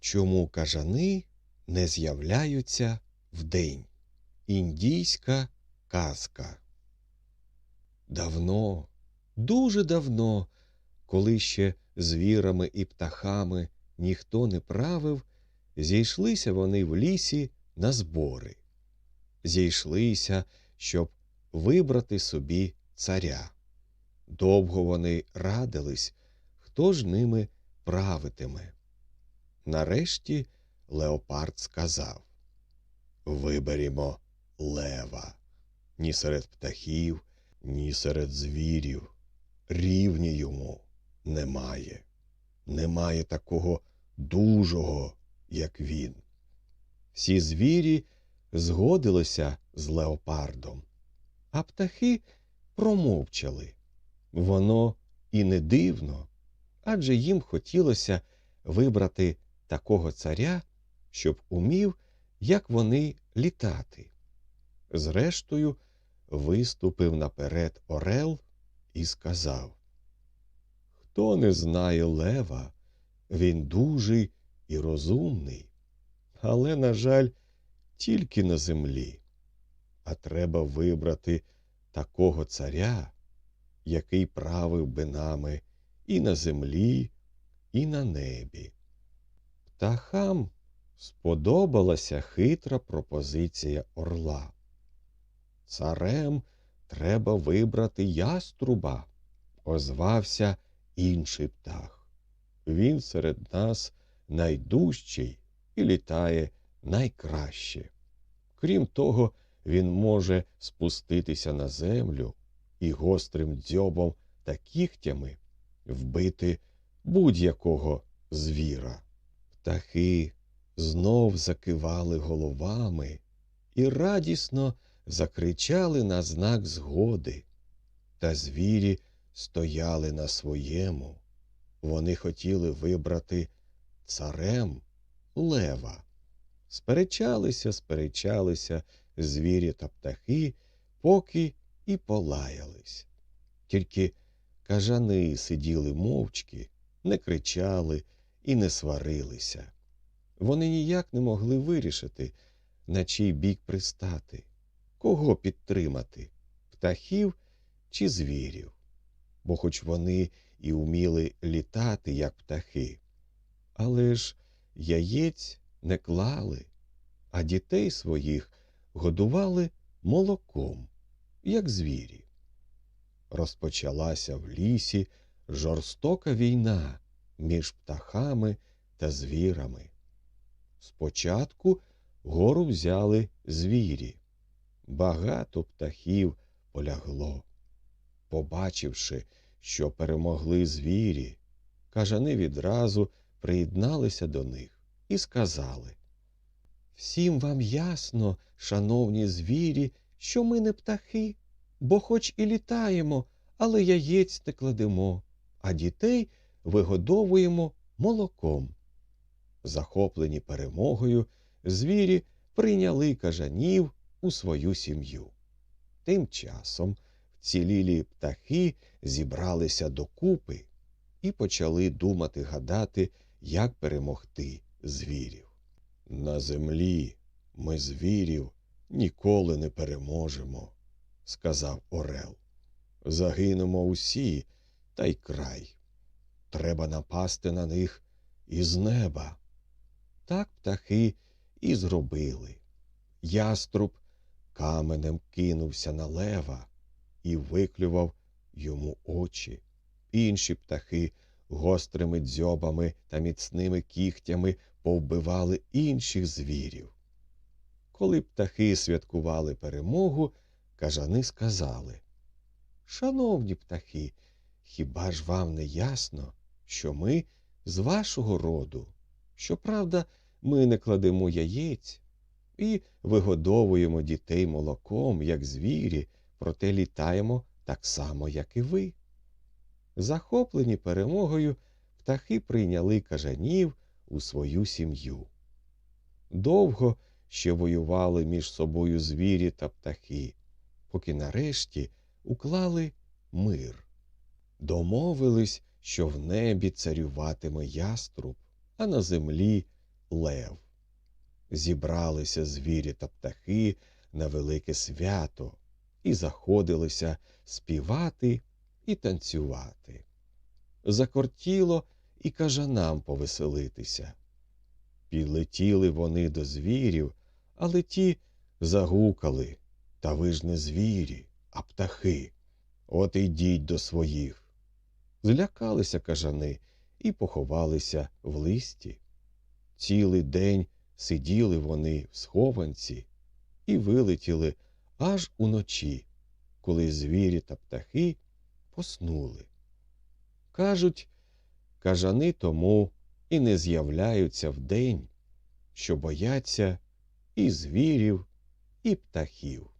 Чому кажани не з'являються вдень? Індійська казка. Давно, дуже давно, коли ще звірами і птахами ніхто не правив, зійшлися вони в лісі на збори. Зійшлися, щоб вибрати собі царя. Довго вони радились, хто ж ними правитиме. Нарешті Леопард сказав Виберімо лева. Ні серед птахів, ні серед звірів. Рівні йому немає. Немає такого дужого, як він. Всі звірі згодилися з леопардом, а птахи промовчали. Воно і не дивно, адже їм хотілося вибрати такого царя, щоб умів, як вони літати. Зрештою, виступив наперед Орел і сказав Хто не знає лева, він дужий і розумний, але, на жаль, тільки на землі. А треба вибрати такого царя, який правив би нами і на землі, і на небі. Птахам сподобалася хитра пропозиція орла. Царем треба вибрати яструба, озвався інший птах. Він серед нас найдужчий і літає найкраще. Крім того, він може спуститися на землю і гострим дзьобом та кігтями вбити будь-якого звіра. Птахи знов закивали головами і радісно закричали на знак згоди. Та звірі стояли на своєму. Вони хотіли вибрати царем лева. Сперечалися, сперечалися звірі та птахи, поки і полаялись. Тільки кажани сиділи мовчки, не кричали і не сварилися. Вони ніяк не могли вирішити, на чий бік пристати, кого підтримати птахів чи звірів. Бо хоч вони і вміли літати, як птахи, але ж яєць не клали, а дітей своїх годували молоком, як звірі. Розпочалася в лісі жорстока війна між птахами та звірами. Спочатку гору взяли звірі. Багато птахів полягло. Побачивши, що перемогли звірі, кажани відразу приєдналися до них і сказали Всім вам ясно, шановні звірі, що ми не птахи, бо хоч і літаємо, але яєць не кладемо, а дітей вигодовуємо молоком. Захоплені перемогою, звірі прийняли кажанів у свою сім'ю. Тим часом вцілілі птахи зібралися докупи і почали думати гадати, як перемогти звірів. На землі ми звірів ніколи не переможемо, сказав Орел. Загинемо усі та й край. Треба напасти на них із неба. Так птахи і зробили. Яструб каменем кинувся на лева і виклював йому очі. Інші птахи гострими дзьобами та міцними кігтями повбивали інших звірів. Коли птахи святкували перемогу, кажани сказали Шановні птахи, хіба ж вам не ясно, що ми з вашого роду? Щоправда, ми не кладемо яєць і вигодовуємо дітей молоком, як звірі, проте літаємо так само, як і ви. Захоплені перемогою, птахи прийняли кажанів у свою сім'ю. Довго ще воювали між собою звірі та птахи, поки нарешті уклали мир. Домовились, що в небі царюватиме яструб, а на землі лев. Зібралися звірі та птахи на велике свято і заходилися співати і танцювати. Закортіло і кажанам повеселитися. Підлетіли вони до звірів, але ті загукали. Та ви ж не звірі, а птахи. От ідіть до своїх. Злякалися кажани і поховалися в листі. Цілий день сиділи вони в схованці і вилетіли аж уночі, коли звірі та птахи поснули. Кажуть, кажани тому і не з'являються вдень, що бояться і звірів, і птахів.